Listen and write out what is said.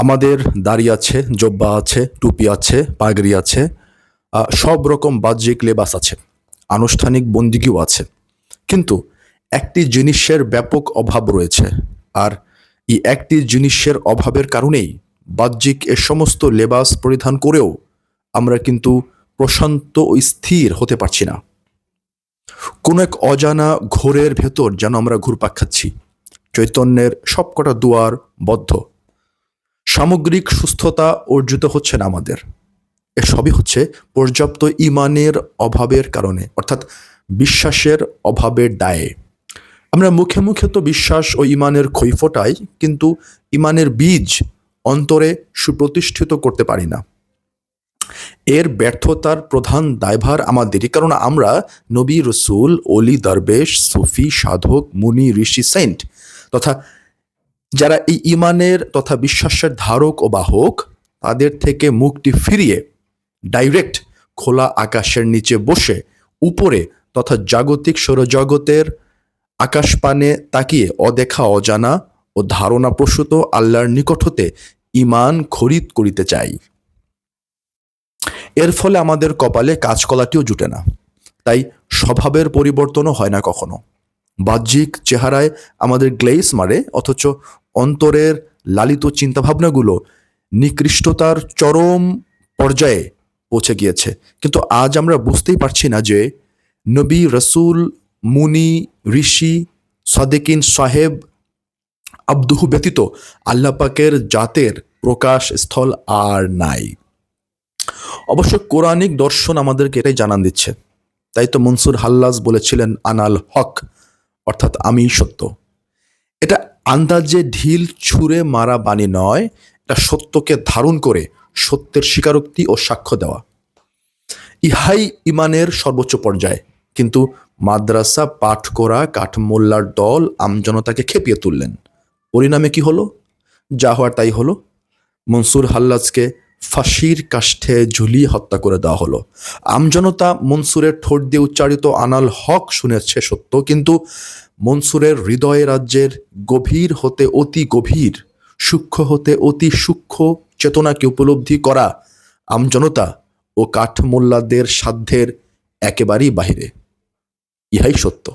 আমাদের দাড়ি আছে, জব্বা আছে, টুপি আছে, পাগড়ি আছে সব রকম বাহ্যিক লেবাস আছে, আনুষ্ঠানিক বন্দিগিও আছে। কিন্তু একটি জিনিসের ব্যাপক অভাব রয়েছে আর এই একটি জিনিসের অভাবের কারণেই বাহ্যিক এ সমস্ত লেবাস পরিধান করেও আমরা কিন্তু প্রশান্ত ও স্থির হতে পারছি না। কোন এক অজানা ঘোরের ভেতর যেন আমরা ঘুরপাক খাচ্ছি। চৈতন্যের সবকটা দুয়ার বদ্ধ। সামগ্রিক সুস্থতা অর্জিত হচ্ছে না আমাদের। এসবই হচ্ছে পর্যাপ্ত ইমানের অভাবের কারণে, অর্থাৎ বিশ্বাসের অভাবের দায়ে। আমরা মুখে মুখে তো বিশ্বাস ও ইমানের খই ফোটাই কিন্তু ইমানের বীজ অন্তরে সুপ্রতিষ্ঠিত করতে পারি না। এর ব্যর্থতার প্রধান দায়ভার আমাদেরই, কারণ আমরা নবী রসুল, অলি, দরবেশ, সুফি, সাধক, মুনি, ঋষি, সেন্ট, তথা যারা এই ইমানের তথা বিশ্বাসের ধারক ও বাহক, তাদের থেকে মুখটি ফিরিয়ে ডাইরেক্ট খোলা আকাশের নিচে বসে উপরে তথা জাগতিক সৌরজগতের আকাশপানে তাকিয়ে অদেখা, অজানা ও ধারণা প্রসূত আল্লাহর নিকট হতে ইমান খরিদ করিতে চাই। এর ফলে আমাদের কপালে কাজকলাটিও জুটে না। তাই স্বভাবের পরিবর্তনও হয় না কখনো। বাহ্যিক চেহারায় আমাদের গ্লেইস মারে, অথচ অন্তরের লালিত চিন্তাভাবনাগুলো নিকৃষ্টতার চরম পর্যায়ে পৌঁছে গিয়েছে। কিন্তু আজ আমরা বুঝতেই পারছি না যে নবী রসুল, মুনি, ঋষি, সাদেকিন সাহেব, আব্দুহু ব্যতীত আল্লাহ পাকের জাতের প্রকাশ স্থল আর নাই। অবশ্য কোরআনিক দর্শন আমাদেরকে এটাই জানান দিচ্ছে। তাই তো মনসুর হাল্লাজ বলেছিলেন, আনাল হক অর্থাৎ আমি সত্য। এটা আন্দাজে ঢিল ছুঁড়ে মারা বাণী নয়, এটা সত্যকে ধারণ করে সত্যের স্বীকারোক্তি ও সাক্ষ্য দেওয়া। ইহাই ইমানের সর্বোচ্চ পর্যায়ে। কিন্তু মাদ্রাসা পাঠ করা কাঠমোল্লার দল আমজনতাকে খেপিয়ে তুললেন। পরিণামে কি হলো? যা হওয়ার তাই হলো। মনসুর হাল্লাজকে ফাঁসির কাষ্ঠে ঝুলিয়ে হত্যা করে দেওয়া হলো। আমজনতা মনসুরের ঠোঁট দিয়ে উচ্চারিত আনাল হক শুনেছে সত্য, কিন্তু মনসুরের হৃদয় রাজ্যের গভীর হতে অতি গভীর, সূক্ষ্ম হতে অতি সূক্ষ্ম চেতনাকে উপলব্ধি করা আমজনতা ও কাঠমোল্লাদের সাধ্যের একেবারেই বাহিরে। ইহাই সত্য।